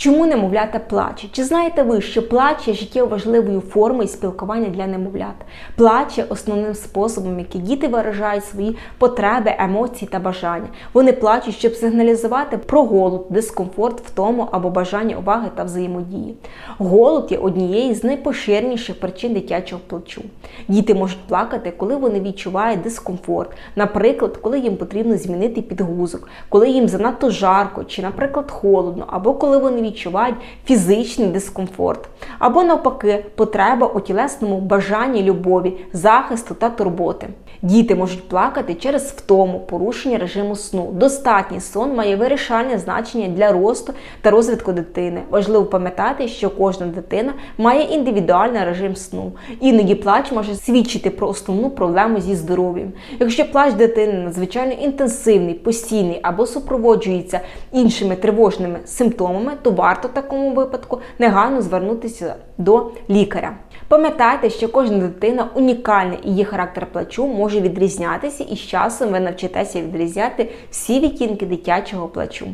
Чому немовлята плаче? Чи знаєте ви, що плач є життєво важливою формою спілкування для немовлят? Плач є основним способом, який діти виражають свої потреби, емоції та бажання. Вони плачуть, щоб сигналізувати про голод, дискомфорт, втому або бажання уваги та взаємодії. Голод є однією з найпоширеніших причин дитячого плачу. Діти можуть плакати, коли вони відчувають дискомфорт, наприклад, коли їм потрібно змінити підгузок, коли їм занадто жарко, чи, наприклад, холодно, або коли вони відчувають фізичний дискомфорт, або навпаки, потреба у тілесному бажанні любові, захисту та турботи. Діти можуть плакати через втому, порушення режиму сну. Достатній сон має вирішальне значення для росту та розвитку дитини. Важливо пам'ятати, що кожна дитина має індивідуальний режим сну. Іноді плач може свідчити про основну проблему зі здоров'ям. Якщо плач дитини надзвичайно інтенсивний, постійний або супроводжується іншими тривожними симптомами, то варто в такому випадку негайно звернутися до лікаря. Пам'ятайте, що кожна дитина унікальна і її характер плачу може відрізнятися, і з часом ви навчитеся відрізняти всі відтінки дитячого плачу.